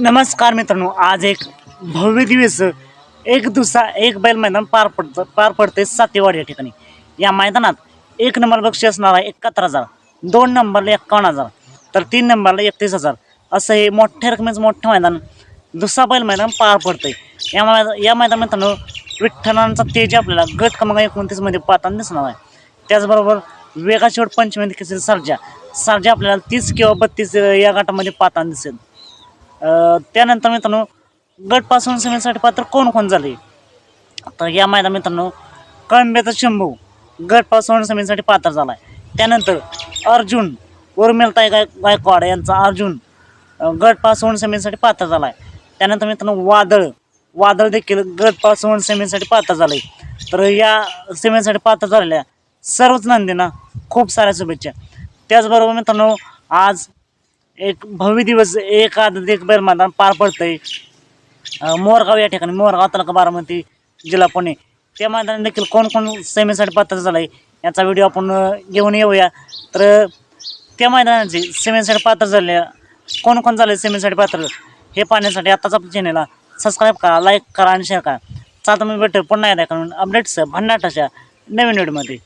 नमस्कार मित्रांनो आज एक भव्य दिवस एक दिवसा एक बैल मैदान पार पडतं पार पडते सातेवाडी या ठिकाणी. या मैदानात एक नंबर बक्षीस असणार आहे एकाहत्तर हजार दोन नंबरला एक्कावन्न हजार तर तीन नंबरला एकतीस हजार. असं हे मोठ्या रकमेचं मोठं मैदान दुसरा बैल मैदान पार पडतंय. या मैदा या मैदान मित्रांनो विठ्ठलांचा तेज आपल्याला गट क्रमांक एकोणतीसमध्ये पाहताना दिसणार आहे. त्याचबरोबर वेगाशेवट पंचमी केसेल सर्जा सर्जा आपल्याला तीस किंवा बत्तीस या गटामध्ये पाहताना दिसेल. त्यानंतर मित्रांनो गटपासून सेमीसाठी पात्र कोण कोण झाले? तर या मैदान मित्रांनो कळंब्याचा शंभू गटपासून सेमीसाठी पात्र झाला आहे त्यानंतर अर्जुन उर्मिलताई गाय गायकवाड यांचा अर्जुन गटपासून सेमीसाठी पात्र झाला आहे त्यानंतर मित्रांनो वादळ वादळ देखील गटपासून सेमीसाठी पात्र झाले तर या सेमीसाठी पात्र झालेल्या सर्वच नंदींना खूप साऱ्या शुभेच्छा. त्याचबरोबर मित्रांनो आज एक भव्य दिवस एक आदत एक बैल मैदान पार पडतंय. मोरगाव या ठिकाणी मोरगाव तालुका बारामती जिल्हा पुणे. त्या मैदानात देखील कोण कोण सेमीसाठी पात्र झालं आहे याचा व्हिडिओ आपण घेऊन येऊया. तर त्या मैदानाचे सेमीसाठी पात्र झाले कोण कोण झाले सेमीसाठी पात्र? हे पाहण्यासाठी आताच आपल्या चॅनेलला सबस्क्राईब करा लाईक करा आणि शेअर करा. चालतं मी भेटतो पुन्हा एकदा करून अपडेट्स भन्नाटाच्या नवीन व्हिडिओमध्ये